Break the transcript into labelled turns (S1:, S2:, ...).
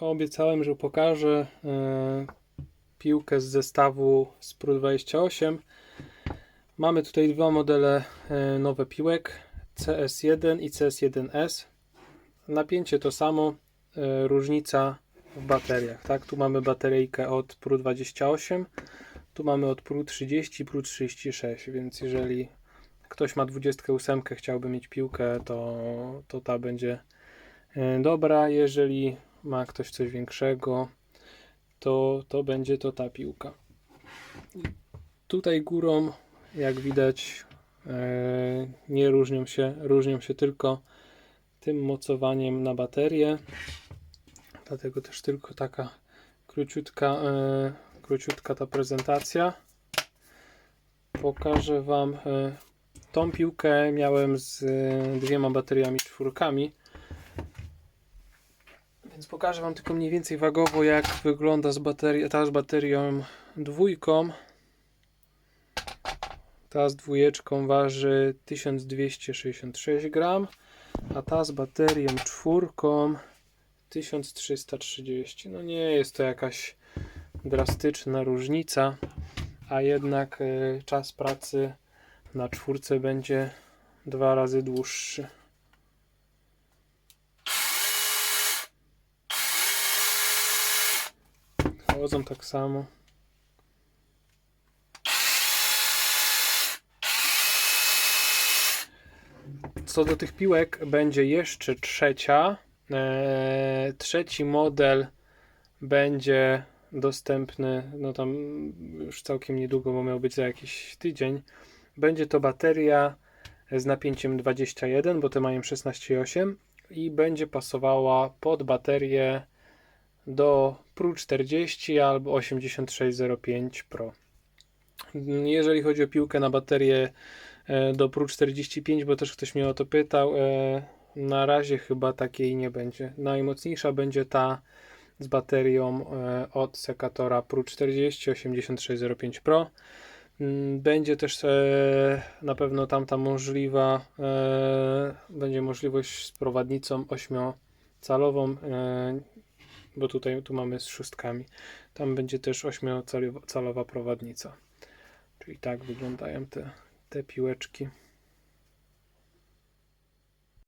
S1: Obiecałem, że pokażę e, piłkę z zestawu Spru 28. Mamy tutaj dwa modele e, nowe piłek CS1 i CS1S. Napięcie to samo, e, różnica w bateriach. Tak, tu mamy bateryjkę od Pru 28, tu mamy od Pru 30 Pru 36, więc jeżeli ktoś ma 28, chciałby mieć piłkę, to, to ta będzie dobra. Jeżeli ma ktoś coś większego, to, to będzie to ta piłka. Tutaj górą, jak widać, e, nie różnią się, różnią się tylko tym mocowaniem na baterię. Dlatego też tylko taka króciutka, e, króciutka ta prezentacja. Pokażę Wam e, tą piłkę miałem z dwiema bateriami czwórkami. Więc pokażę Wam tylko mniej więcej wagowo, jak wygląda z baterii, ta z baterią dwójką. Ta z dwójeczką waży 1266 gram, a ta z baterią czwórką 1330. No nie jest to jakaś drastyczna różnica, a jednak e, czas pracy na czwórce będzie dwa razy dłuższy. Chodzą tak samo. Co do tych piłek, będzie jeszcze trzecia. Eee, trzeci model będzie dostępny, no tam już całkiem niedługo, bo miał być za jakiś tydzień. Będzie to bateria z napięciem 21, bo te mają 16,8 i będzie pasowała pod baterię do Pro 40 albo 8605 Pro. Jeżeli chodzi o piłkę na baterię e, do Pro 45, bo też ktoś mnie o to pytał, e, na razie chyba takiej nie będzie. Najmocniejsza będzie ta z baterią e, od sekatora Pro 40 8605 Pro. Mm, Będzie też na pewno tamta możliwa, będzie możliwość z prowadnicą 8-calową, e, bo tutaj tu mamy z szóstkami. Tam będzie też 8-calowa prowadnica. Czyli tak wyglądają te, te piłeczki.